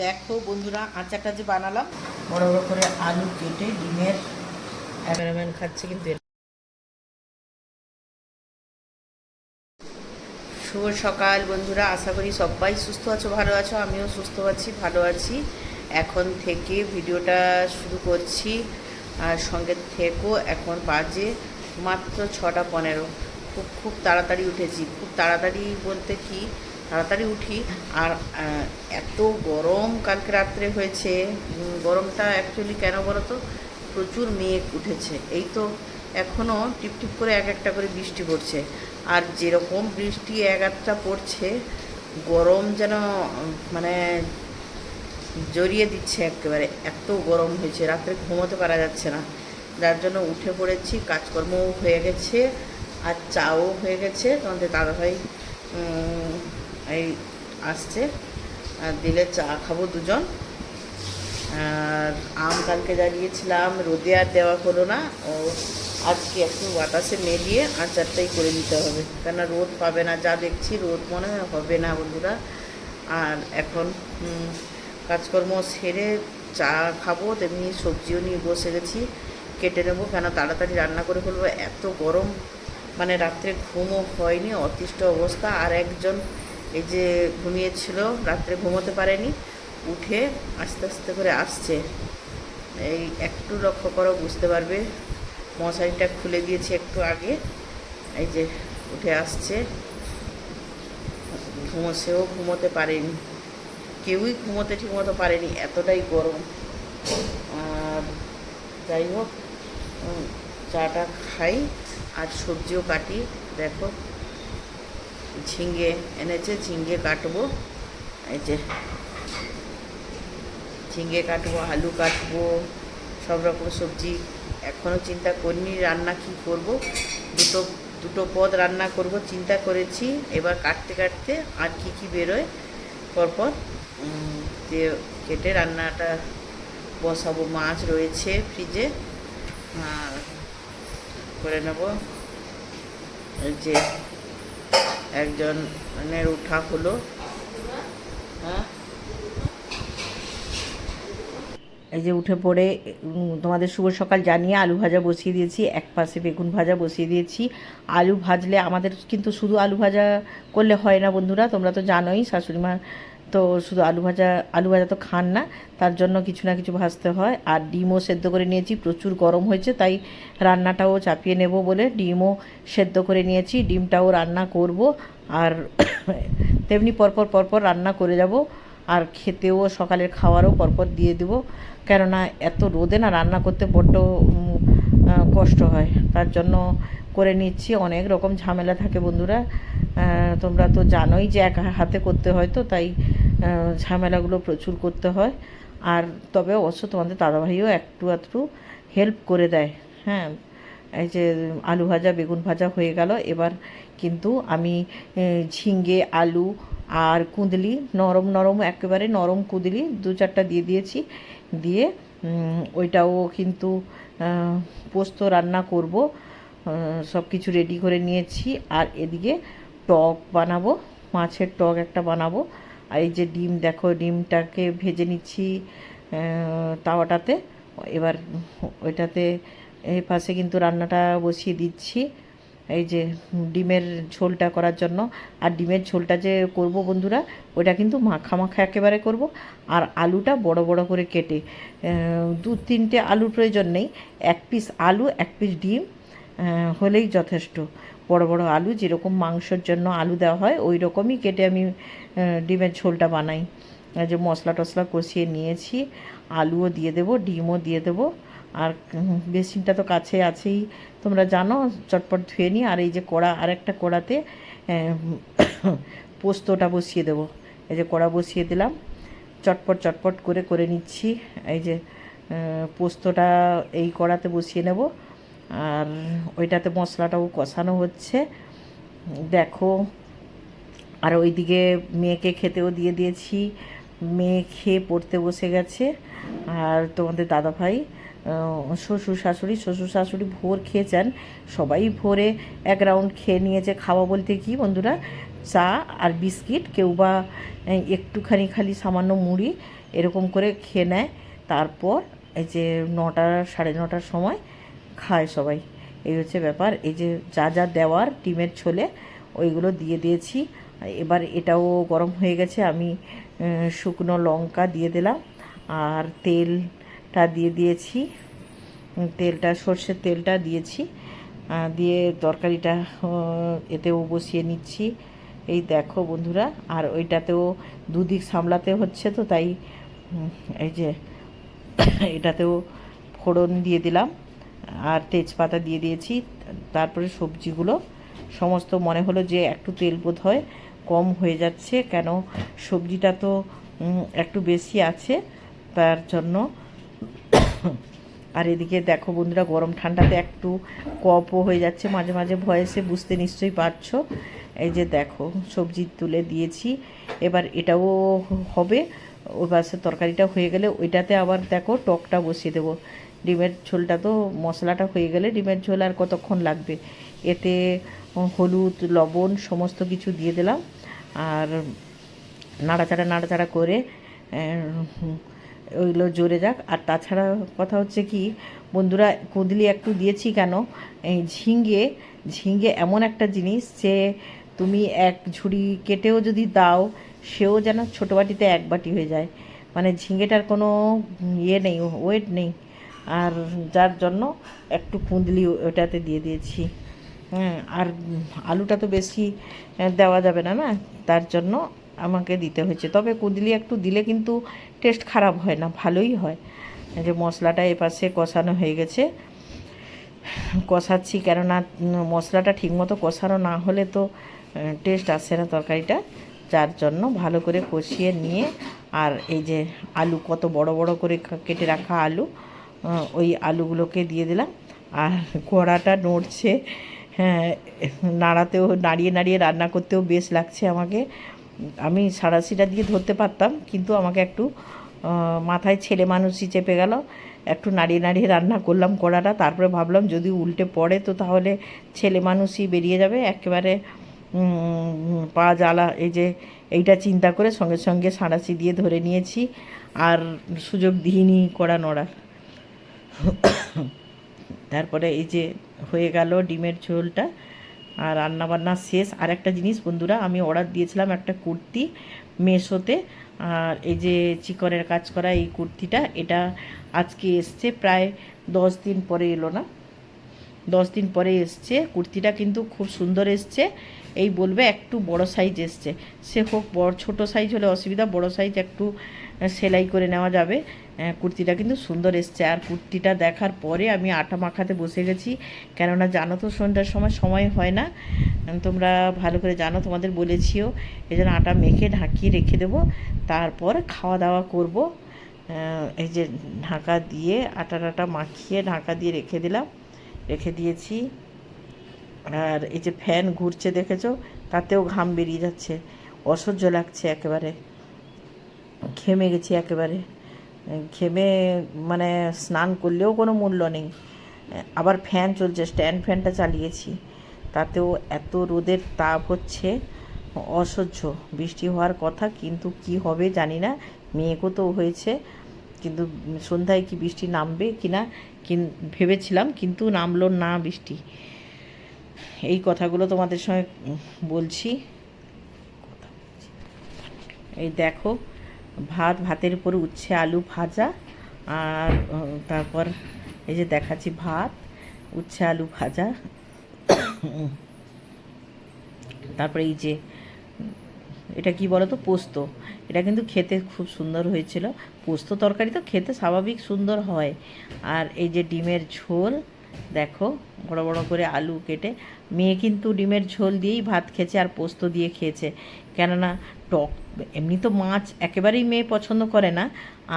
দেখো বন্ধুরা, আচারটা যে বানালাম, বড় বড় করে আলু কেটে ডিমের ক্যামেরাম্যান খাচ্ছে কিন্তু শুভ সকাল বন্ধুরা, আশা করি সবাই সুস্থ আছো, ভালো আছো, আমিও সুস্থ আছি, ভালো আছি। এখন থেকে ভিডিওটা শুরু করছি, আর সঙ্গে থেকো, এখন বাজে মাত্র ছটা পনেরো। খুব খুব তাড়াতাড়ি উঠেছি। খুব তাড়াতাড়ি বলতে কি তাড়াতাড়ি উঠি। আর এত গরম কালকে রাত্রে হয়েছে। গরমটা অ্যাকচুয়ালি কেন বলো তো প্রচুর মেঘ উঠেছে। এই তো এখনও টিপটিপ করে এক একটা করে বৃষ্টি পড়ছে। আর যেরকম বৃষ্টি এক একটা পড়ছে, গরম যেন মানে জড়িয়ে দিচ্ছে একেবারে। এত গরম হয়েছে, রাত্রে ঘুমোতে পারা যাচ্ছে না। যার জন্য উঠে পড়েছি, কাজকর্মও হয়ে গেছে, আর চাও হয়ে গেছে। তোমাদের দাদাভাই এই আসছে। আর দিলে চা খাব দুজন। আর আম কালকে দাঁড়িয়েছিলাম রোদে আর দেওয়া হলো না। ও আজকে একটু বাতাসে মেলিয়ে আচারটাই করে নিতে হবে। কেননা রোদ পাবে না, যা দেখছি রোদ মনে হয় হবে না বন্ধুরা। আর এখন কাজকর্ম সেরে চা খাব, তেমনি সবজিও নিয়ে বসে গেছি। কেটে নেব কেন তাড়াতাড়ি রান্না করে ফেলব। এত গরম মানে রাত্রে ঘুমও হয়নি, অতিষ্ঠ অবস্থা। আর একজন এই যে ঘুমিয়েছিল, রাত্রে ঘুমোতে পারেনি, উঠে আস্তে আস্তে করে আসছে। এই একটু লক্ষ্য করো, বুঝতে পারবে। মশারিটা খুলে দিয়েছি একটু আগে। এই যে উঠে আসছে। ঘুমোসেও ঘুমোতে পারেনি। কেউই ঘুমোতে ঠিকমতো পারেনি, এতটাই গরম। আর যাই হোক চাটা খাই, আর সবজিও কাটি। দেখো ঝিঙ্গে এনেছে ঝিঙ্গে কাটবো। এই যে ঝিঙ্গে কাটবো, আলু কাটবো, সব রকম সবজি। এখনও চিন্তা করিনি রান্না কি করব। দুটো দুটো পদ রান্না করব, চিন্তা করেছি। এবার কাটতে কাটতে আর কি কি বেরোয়, পরপর দিয়ে কেটে রান্নাটা বসাবো। মাছ রয়েছে ফ্রিজে। আর করে নেব। যে একজন মানে উঠা হলো হ্যাঁ? এই যে উঠে পড়ে তোমাদের শুভ সকাল জানিয়ে আলু ভাজা বসিয়ে দিয়েছি, এক পাশে বেগুন ভাজা বসিয়ে দিয়েছি। আলু ভাজলে আমাদের কিন্তু শুধু আলু ভাজা করলে হয় না বন্ধুরা, তোমরা তো জানোই শাশুড়ি মা তো শুধু আলু ভাজা আলু ভাজা তো খান না, তার জন্য কিছু না কিছু ভাজতে হয়। আর ডিমও সেদ্ধ করে নিয়েছি, প্রচুর গরম হয়েছে, তাই রান্নাটাও চাপিয়ে নেব বলে ডিমও সেদ্ধ করে নিয়েছি, ডিমটাও রান্না করব। আর তেমনি পরপর পরপর রান্না করে যাব, আর খেতেও, সকালের খাওয়ারও পরপর দিয়ে দেবো। কেননা এত রোদে না রান্না করতে বড্ড কষ্ট হয়। তার জন্য করে নিচ্ছি, অনেক রকম ঝামেলা থাকে বন্ধুরা। তোমরা তো জানোই যে এক হাতে করতে হয় তো, তাই ঝামেলাগুলো প্রচুর করতে হয়। আর তবে অবশ্য তোমাদের দাদাভাইও একটু আধটু হেল্প করে দেয়। হ্যাঁ এই যে আলু ভাজা, বেগুন ভাজা হয়ে গেল। এবার কিন্তু আমি ঝিঙ্গে আলু আর কুঁদলি, নরম নরম, একেবারে নরম কুঁদলি দু চারটা দিয়ে দিয়েছি। দিয়ে ওইটাও কিন্তু পোস্ত রান্না করব। সব কিছু রেডি করে নিয়েছি। আর এদিকে টক বানাবো, মাছের টক একটা বানাবো। আর এই যে ডিম, দেখো ডিমটাকে ভেজে নিচ্ছি তাওয়াটাতে। এবার ওইটাতে এই পাশে কিন্তু রান্নাটা বসিয়ে দিচ্ছি, এই যে ডিমের ঝোলটা করার জন্য। আর ডিমের ঝোলটা যে করব বন্ধুরা ওটা কিন্তু মাখা মাখা একেবারে করব। আর আলুটা বড় বড় করে কেটে দু তিনটে আলুর প্রয়োজন নেই, এক পিস আলু, এক পিস ডিম হলেই যথেষ্ট। বড় বড় আলু, যেরকম মাংসর জন্য আলু দেওয়া হয় ওই রকমই কেটে আমি ডিমের ঝোলটা বানাই। যে মশলা টশলা কষিয়ে নিয়েছি, আলুও দিয়ে দেবো, ডিমও দিয়ে দেবো। আর বেসিনটা তো কাছে আছেই। তোমরা জানো, চটপট ধুয়ে নিই আর এই যে কড়া, আরেকটা কড়াতে পোস্তটা বসিয়ে দেবো। এই যে কড়া বসিয়ে দিলাম, চটপট চটপট করে করে নিচ্ছি। এই যে পোস্তটা এই কড়াতে বসিয়ে নেব। আর ওইটাতে মশলাটাও কষানো হচ্ছে। দেখো, আর ওইদিকে মেয়েকে খেতেও দিয়ে দিয়েছি। মেয়ে খেয়ে পড়তে বসে গেছে। আর তোমাদের দাদাভাই শ্বশুর শাশুড়ি শ্বশুর শাশুড়ি ভোর খেয়েছেন। সবাই ভোরে এক রাউন্ড খেয়ে নিয়েছে খাওয়া বলতে কি বন্ধুরা? চা আর বিস্কিট, কেউ বা একটুখানি খালি সামান্য মুড়ি এরকম করে খেয়ে নেয়। তারপর এই যে নটা, সাড়ে নটার সময় খায় সবাই। এই হচ্ছে ব্যাপার। এই যে যা যা দেওয়ার ডিমের ছোলে, ওইগুলো দিয়ে দিয়েছি। এবার এটাও গরম হয়ে গেছে। আমি শুকনো লঙ্কা দিয়ে দিলাম। আর তেলটা দিয়ে দিয়েছি। তেলটা, সর্ষের তেলটা দিয়েছি। দিয়ে তরকারিটা এতেও বসিয়ে নিচ্ছি। এই দেখো বন্ধুরা, আর ওইটাতেও দুদিক সামলাতে হচ্ছে তো, তাই এই যে, এটাতেও ফোড়ন দিয়ে দিলাম। আর তেজপাতা দিয়ে দিয়েছি। তারপরে সবজিগুলো। সমস্ত মনে হলো যে একটু তেল বোধ হয় কম হয়ে যাচ্ছে। কেন? সবজিটা তো একটু বেশি আছে। তার জন্য আর এদিকে দেখো বন্ধুরা, গরম ঠান্ডাতে একটু কপও হয়ে যাচ্ছে। মাঝে মাঝে ভয়েসে বুঝতে নিশ্চয়ই পারছ। এই যে দেখো, সবজি তুলে দিয়েছি। এবার এটাও হবে। ওই পাশে তরকারিটা হয়ে গেলে ওইটাতে আবার দেখো টকটা বসিয়ে দেবো। ডিমের ঝোলটা তো মশলাটা হয়ে গেলে ডিমের ঝোল আর কতক্ষণ লাগবে? এতে হলুদ, লবণ সমস্ত কিছু দিয়ে দিলাম। আর নাড়াচাড়া নাড়াচাড়া করে ওইগুলো জোরে যাক। আর তাছাড়া কথা হচ্ছে কি, বন্ধুরা, কুঁদলি একটু দিয়েছি কেন? এই ঝিঙ্গে ঝিঙ্গে এমন একটা জিনিস যে তুমি এক ঝুড়ি কেটেও যদি দাও, সেও যেন ছোটো বাটিতে এক বাটি হয়ে যায়। মানে ঝিঙ্গেটার কোনো ইয়ে নেই, ওয়েট নেই। আর যার জন্য একটু কুঁদলি ওটাতে দিয়ে দিয়েছি। হ্যাঁ আর আলুটা তো বেশি দেওয়া যাবে না না? তার জন্য আমাকে দিতে হয়েছে। তবে কুঁদলি একটু দিলে কিন্তু টেস্ট খারাপ হয় না, ভালোই হয়। যে মশলাটা এপাশে কষানো হয়ে গেছে। কষাচ্ছি, কেননা মশলাটা ঠিকমতো কষানো না হলে তো টেস্ট আসে না তরকারিটা। যার জন্য ভালো করে কষিয়ে নিয়ে, আর এই যে আলু কত বড় বড় করে কেটে রাখা আলু ওই আলুগুলোকে দিয়ে দিলাম। আর কড়াটা নড়ছে হ্যাঁ নাড়াতেও, নাড়িয়ে নাড়িয়ে রান্না করতেও বেশ লাগছে আমাকে। আমি সাঁড়াশিটা দিয়ে ধরতে পারতাম, কিন্তু আমাকে একটু মাথায় ছেলে মানুষই চেপে গেল। একটু নাড়িয়ে নাড়িয়ে রান্না করলাম কড়াটা, তারপরে ভাবলাম যদি উল্টে পড়ে তো তাহলে ছেলে মানুষই বেরিয়ে যাবে। একেবারে পা জ্বালা, এই যে এইটা চিন্তা করে সঙ্গে সঙ্গে সাঁড়াশি দিয়ে ধরে নিয়েছি। আর সুযোগ দিইনি কড়া নড়ার। তারপরে এই যে হয়ে গেল ডিমের ঝোলটা আর রান্নাবান্না শেষ। আর একটা জিনিস বন্ধুরা, আমি অর্ডার দিয়েছিলাম একটা কুর্তি মেশোতে। আর এই যে চিকনের কাজ করা এই কুর্তিটা, এটা আজকে এসছে প্রায় দশ দিন পরে এলো না। দশ দিন পরে এসছে। কুর্তিটা কিন্তু খুব সুন্দর এসছে। এই বলবে একটু বড় সাইজ এসছে। সে হোক বড়, ছোটো সাইজ হলে অসুবিধা, বড় সাইজ একটু সেলাই করে নেওয়া যাবে। কুর্তিটা কিন্তু সুন্দর এসছে। আর কুর্তিটা দেখার পরে আমি আটা মাখাতে বসে গেছি। কেননা জানো তো সন্ধ্যার সময় সময় হয় না। তোমরা ভালো করে জানো, তোমাদের বলেছিও। এই জন্য আটা মেখে ঢাকিয়ে রেখে দেবো। তারপর খাওয়া দাওয়া করব এই যে ঢাকা দিয়ে আটা টাটা মাখিয়ে ঢাকা দিয়ে রেখে দিলাম। রেখে দিয়েছি। আর এই যে ফ্যান ঘুরছে, দেখেছ? তাতেও ঘাম বেরিয়ে যাচ্ছে। অসহ্য লাগছে একেবারে। ঘেমে গেছি একেবারে। ঘেমে মানে স্নান করলেও কোনো মূল্য নেই। আবার ফ্যান চলছে, স্ট্যান্ড ফ্যানটা চালিয়েছি। তাতেও এত রোদের তাপ হচ্ছে, অসহ্য। বৃষ্টি হওয়ার কথা, কিন্তু কি হবে জানি না। মেয়েকেও তো হয়েছে, কিন্তু সন্ধ্যায় কি বৃষ্টি নামবে কি না ভেবেছিলাম, কিন্তু নামলো না বৃষ্টি। এই কথাগুলো তোমাদের সঙ্গে বলছি। এই দেখো ভাত, ভাতের উপরে উচ্ছে, আলু ভাজা আর তারপর এই যে দেখাচ্ছি ভাত, উচ্ছে, আলু ভাজা। তারপরে এই যে, এটা কি বলো তো পোস্ত। এটা কিন্তু খেতে খুব সুন্দর হয়েছিল। পোস্ত তরকারি তো খেতে স্বাভাবিক সুন্দর হয়। আর এই যে ডিমের ঝোল, দেখো, বড় বড় করে আলু কেটে। মেয়ে কিন্তু ডিমের ঝোল দিয়েই ভাত খেয়েছে আর পোস্ত দিয়ে খেয়েছে। কেননা টক, এমনি তো মাছ একেবারেই মেয়ে পছন্দ করে না।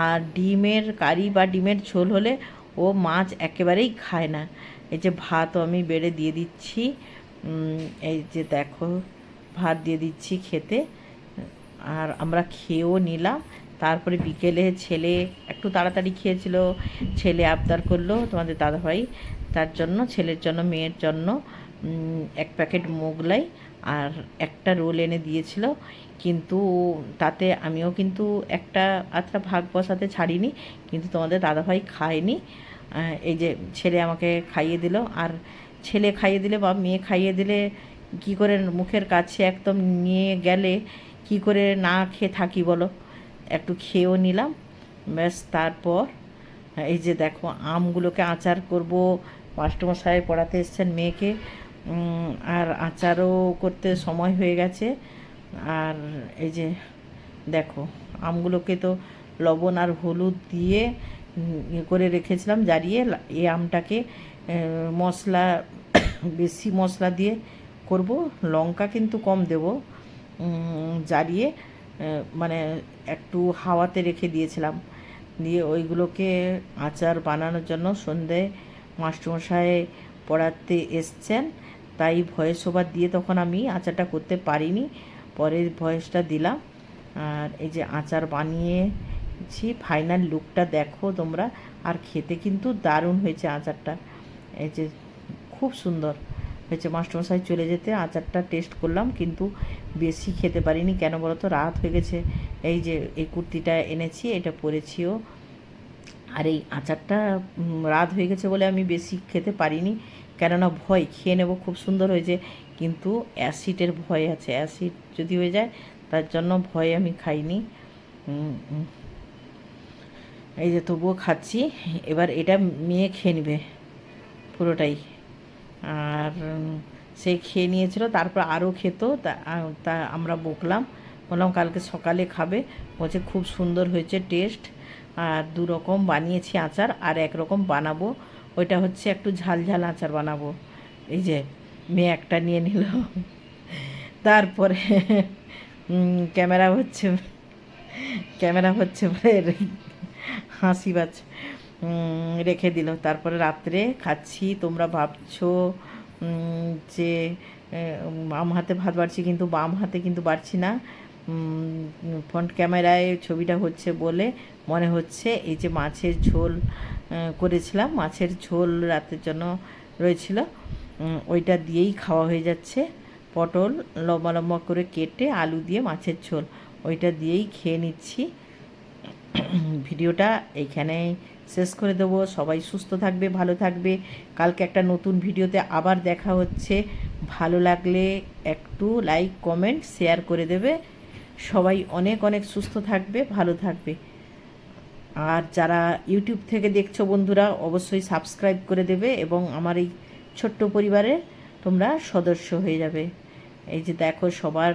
আর ডিমের কারি বা ডিমের ঝোল হলে ও মাছ একেবারেই খায় না। এই যে ভাতও আমি বেড়ে দিয়ে দিচ্ছি। এই যে দেখো, ভাত দিয়ে দিচ্ছি খেতে। আর আমরা খেয়েও নিলাম। তারপরে বিকেলে ছেলে একটু তাড়াতাড়ি খেয়েছিল, ছেলে আবদার করল তোমাদের দাদাভাই। তার জন্য, ছেলের জন্য, মেয়ের জন্য এক প্যাকেট মোগলাই আর একটা রোল এনে দিয়েছিল। কিন্তু তাতে আমিও কিন্তু একটা আধটা ভাগ বসাতে ছাড়িনি, কিন্তু তোমাদের দাদাভাই খায়নি। এই যে ছেলে আমাকে খাইয়ে দিল, আর ছেলে খাইয়ে দিলে বা মেয়ে খাইয়ে দিলে কি করে মুখের কাছে একদম নিয়ে গেলে কি করে না খেয়ে থাকি বলো? একটু খেয়েও নিলাম, ব্যাস তারপর, এই যে দেখো আমগুলোকে আচার করব, মাস্টারমশাই পড়াতে এসছেন মেয়েকে আর আচারও করতে সময় হয়ে গেছে। আর এই যে দেখো, আমগুলোকে তো লবণ আর হলুদ দিয়ে ইয়ে করে রেখেছিলাম, জারিয়ে এই আমটাকে মশলা, বেশি মশলা দিয়ে করব। লঙ্কা কিন্তু কম দেব। জারিয়ে মানে একটু হাওয়াতে রেখে দিয়েছিলাম। দিয়ে ওইগুলোকে আচার বানানোর জন্য সন্ধে মাস্টারমশাই পড়াতে এসছেন। তাই ভয়েস ওভার দিয়ে তখন আমি আচারটা করতে পারিনি। পরের ভয়েসটা দিলাম। আর এই যে আচার বানিয়েছি ফাইনাল লুকটা দেখো তোমরা। আর খেতে কিন্তু দারুণ হয়েছে আচারটা। এই যে খুব সুন্দর হয়েছে। মাস্টারমশাই চলে যেতে আচারটা টেস্ট করলাম, কিন্তু বেশি খেতে পারিনি। কেন বলো তো রাত হয়ে গেছে। এই যে এই কুর্তিটা এনেছি, এটা পরেছিও। আর এই আচারটা রাত হয়ে গেছে বলে আমি বেশি খেতে পারিনি। কেননা ভয়, খেয়ে নেব। খুব সুন্দর হয়েছে। কিন্তু অ্যাসিডের ভয় আছে। অ্যাসিড যদি হয়ে যায়, তার জন্য ভয় আমি খাইনি। এই যে তবুও খাচ্ছি। এবার এটা মেয়ে খেয়ে নেবে পুরোটাই। আর সে খেয়ে নিয়েছিল, তারপর আরও খেত। তা তা আমরা বকলাম। বললাম কালকে সকালে খাবে। বলছে খুব সুন্দর হয়েছে টেস্ট। আর দু রকম বানিয়েছি আচার, আর এক রকম বানাবো। ওইটা হচ্ছে একটু ঝাল ঝাল আচার বানাবো। এই যে মেয়ে একটা নিয়ে নিল। তারপরে ক্যামেরা হচ্ছে ক্যামেরা হচ্ছে বলে হাসি উম, রেখে দিল। তারপরে রাত্রে খাচ্ছি তোমরা ভাবছ যে বাম হাতে ভাত বাড়ছি কিন্তু বাম হাতে কিন্তু বাড়ছি না। ফ্রন্ট ক্যামেরায় ছবিটা হচ্ছে বলে মনে হচ্ছে এই যে মাছের ঝোল করেছিলাম। মাছের ঝোল রাতের জন্য রয়েছিল। ওইটা দিয়েই খাওয়া হয়ে যাচ্ছে। পটল লম্বা লম্বা করে কেটে আলু দিয়ে মাছের ঝোল, ওইটা দিয়েই খেয়ে নিচ্ছি। ভিডিওটা এইখানে শেষ করে দেবো। সবাই সুস্থ থাকবে, ভালো থাকবে। কালকে একটা নতুন ভিডিওতে আবার দেখা হচ্ছে। ভালো লাগলে একটু লাইক, কমেন্ট, শেয়ার করে দেবে। সবাই অনেক অনেক সুস্থ থাকবে, ভালো থাকবে। আর যারা ইউটিউব থেকে দেখছ বন্ধুরা, অবশ্যই সাবস্ক্রাইব করে দেবে এবং আমার এই ছোট্ট পরিবারে তোমরা সদস্য হয়ে যাবে। এই যে দেখো সবার